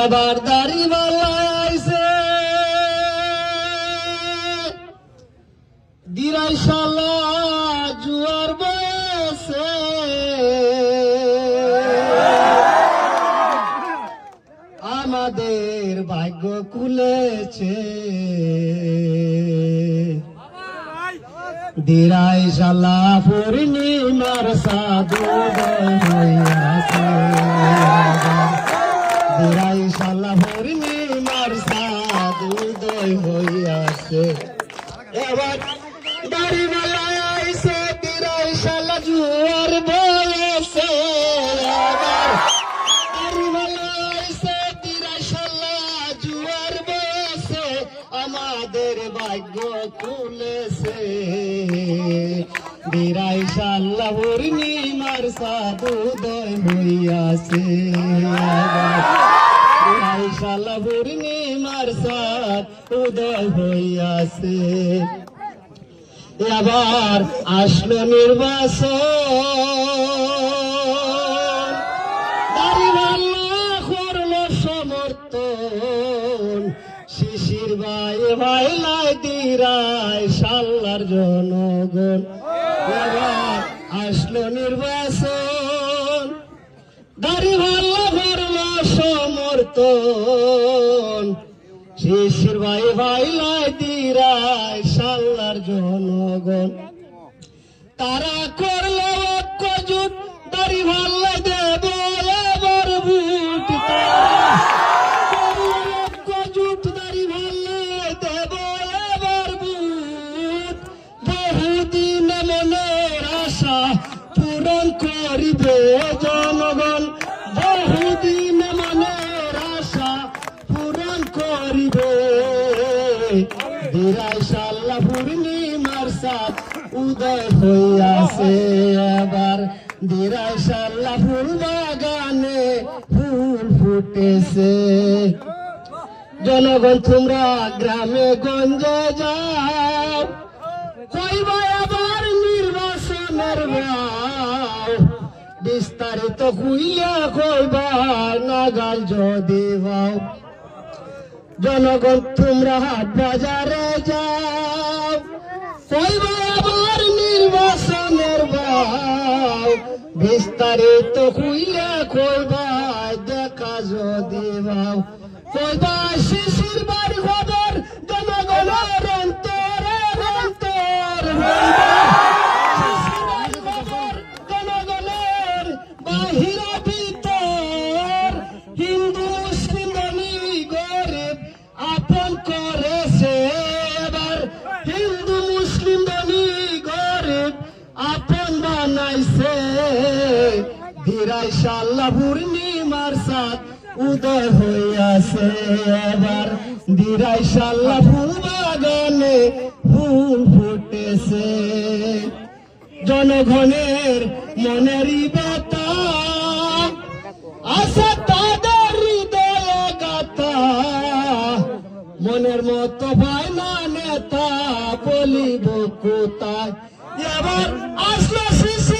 এবার দাড়ি বালাইছে দিরাই শালা জুয়ার বয়সে। আমাদের ভাগ্য কুলেছে দিরাই শালা পূর্ণিমার সাধু দিরাই শালা পূর্ণিমার সাধু হইয়াছে। এবার শালা জুয়ার বয়সে। এবার আইসে তিরাশাল্লা জুয়ার বসে আমাদের ভাগ্য খুলেছে। বিরাইশাল্লা পূর্ণিমার সাধুদয় হইয়াছে। বিরাইশাল্লা সাধ উদয় হইয়াছে। আবার আসলো নির্বাচন। করল সমর্থন। শিশির ভাই ভাই লাই দিরায় সাল্লার জনগণ। এবার আসলো নির্বাচন। দাড়িওয়ালা করল সমর্থন। শিশির ভাই ভাই লাই দিরায় সাল্লার জনগণ। তারা করল ঐক্য দাড়ি ভাল্লা দেব বহুদিন করিবে জনগণ দিরাই সাল্লা পূর্ণিমার সাথ উদয় হইয়াছে এবার দিরাই সাল্লা ফুল বাগানে ফুল ফুটেছে। জনগণ, তোমরা গ্রামে, গঞ্জে যাও। কইবা আবার নির্বাচনের গাও বিস্তারিত কুইয়া কইবা, নাগাল যদি বাও জনগণ, তোমরা হাট বাজারে যাও। কইবা আবার নির্বাচনের বাও। বিস্তারিত কুইয়া কইবা, দেখা যদি বাও কইবা শিশির বাড়ি খবর বানাইছে ধীরাই সাল্লা পূর্ণিমার সাথ উদয় হইয়াছে। এবার ধীরাই সাল্লা ফুল ফুল ফুটেছে। জনগণের মনেরই ব্যথা আশা তাদের হৃদয়ে গাথা। মনের মতো পায় না নেতা, বলিব কোথায়? এবার আসলো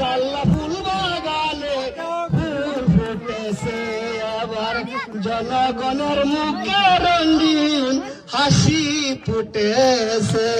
মাশাল্লাহ ফুল ফুটেছে আবার জনগণের মুখে রঙিন হাসি ফুটেছে।